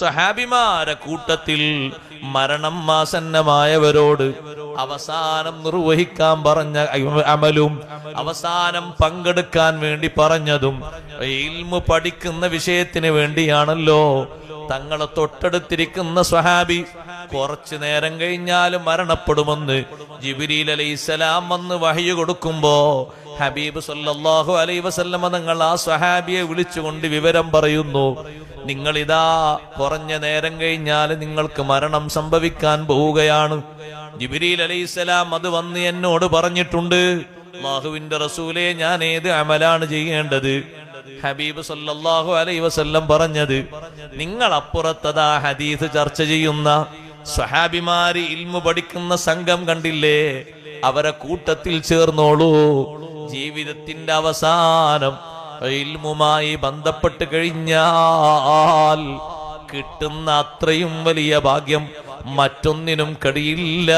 സഹാബിമാരെ കൂട്ടത്തിൽ മരണം ആസന്നമായവരോട് അവസാനം നിർവഹിക്കാൻ പറഞ്ഞ അമലും അവസാനം പങ്കെടുക്കാൻ വേണ്ടി പറഞ്ഞതും ഇൽമു പഠിക്കുന്ന വിഷയത്തിന് വേണ്ടിയാണല്ലോ. തങ്ങളെ തൊട്ടടുത്തിരിക്കുന്ന സ്വഹാബി കുറച്ചു നേരം കഴിഞ്ഞാൽ മരണപ്പെടുമെന്ന് ജിബിരിൽ അലൈസലാം വന്ന് വഹയു കൊടുക്കുമ്പോ ഹബീബ് സല്ലല്ലാഹു അലൈഹി വസല്ലമ തങ്ങൾ ആ സ്വഹാബിയെ വിളിച്ചുകൊണ്ട് വിവരം പറയുന്നു. നിങ്ങൾ ഇതാ കുറഞ്ഞ നേരം കഴിഞ്ഞാൽ നിങ്ങൾക്ക് മരണം സംഭവിക്കാൻ പോവുകയാണ്. ജിബിരിൽ അലൈഹിസ്സലാം അത് വന്ന് എന്നോട് പറഞ്ഞിട്ടുണ്ട്. അള്ളാഹുവിന്റെ റസൂലെ ഞാൻ ഏത് അമലാണ് ചെയ്യേണ്ടത്? ഹബീബ് സല്ലല്ലാഹു അലൈഹി വസല്ലം പറഞ്ഞത് നിങ്ങൾ അപ്പുറത്തതാ ഹദീസ് ചർച്ച ചെയ്യുന്ന സ്വഹാബിമാര് ഇൽമു പഠിക്കുന്ന സംഘം കണ്ടില്ലേ? അവരെ കൂട്ടത്തിൽ ചേർന്നോളൂ. ജീവിതത്തിന്റെ അവസാനം ഇൽമുമായി ബന്ധപ്പെട്ട് കഴിഞ്ഞാൽ കിട്ടുന്ന അത്രയും വലിയ ഭാഗ്യം മറ്റൊന്നിനും കഴിയില്ല